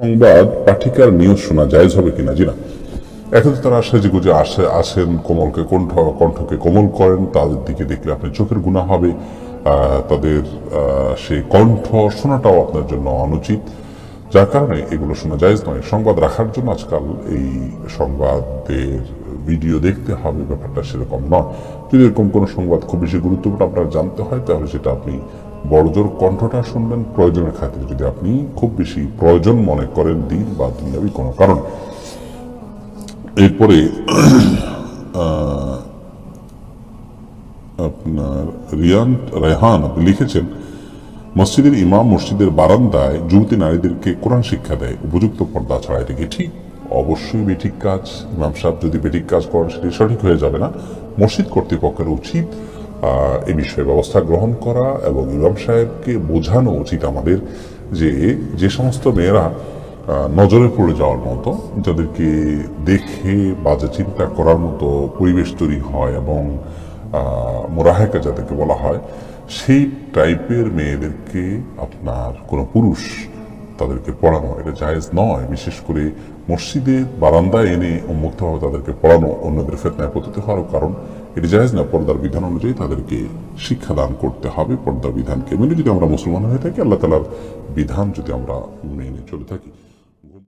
সংবাদ, পাঠিকার নিউজ শোনা জায়েজ হবে কিনা জি না এখন তারা সেজে গুজে আসে, আসেন, কোমলকে কণ্ঠ, কণ্ঠকে কোমল করেন, তাদের দিকে দেখলে আপনার চোখের গুণা হবে তাদের সেই কণ্ঠ শোনাটাও আপনার জন্য অনুচিত। যার কারণে এগুলো শোনা জায়েজ নয়। সংবাদ রাখার জন্য আজকাল এই সংবাদের ভিডিও দেখতে হবে, ব্যাপারটা সেরকম নয়। যদি এরকম কোনো সংবাদ খুব বেশি গুরুত্বপূর্ণ আপনার জানতে হয়, তাহলে সেটা আপনি বড়জোর কণ্ঠটা শুনবেন প্রয়োজনের খাতিরে। যদি আপনি খুব বেশি প্রয়োজন মনে করেন দিন বা দুনিয়াবি কোনো কারণ। এরপরে আপনার রিয়ান রেহান আপনি লিখেছেন, মসজিদের ইমাম মসজিদের বারান্দায় যুবতী নারীদেরকে কোরআন শিক্ষা দেয়। উপযুক্ত পর্দা ছাড়া এটা ঠিক? অবশ্যই বেঠিক কাজ। ইমাম সাহেব যদি বেঠিক কাজ করেন, সেটি সঠিক হয়ে যাবে না। মসজিদ কর্তৃপক্ষের উচিত এ বিষয়ে ব্যবস্থা গ্রহণ করা এবং ইমাম সাহেবকে বোঝানো উচিত আমাদের যে যে সমস্ত মেয়েরা নজরে পড়ে যাওয়ার মতো, যাদেরকে দেখে বাজে চিন্তা করার মতো পরিবেশ তৈরি হয় এবং মোরাহেকা যাদেরকে বলা হয়, সেই টাইপের মেয়েদেরকে আপনার কোনো পুরুষ তাদেরকে পড়ানো এটা জায়েজ নয়। বিশেষ করে মসজিদে বারান্দায় এনে উন্মুক্তভাবে তাদেরকে পড়ানো অন্যদের ফেতনায় পতিত হওয়ার কারণ এটি জায়েজ না, পর্দার বিধান অনুযায়ী তাদেরকে শিক্ষাদান করতে হবে, পর্দার বিধানকে মেনে যদি আমরা মুসলমান হয়ে থাকি, আল্লাহ তালার বিধান যদি আমরা মেনে চলে থাকি।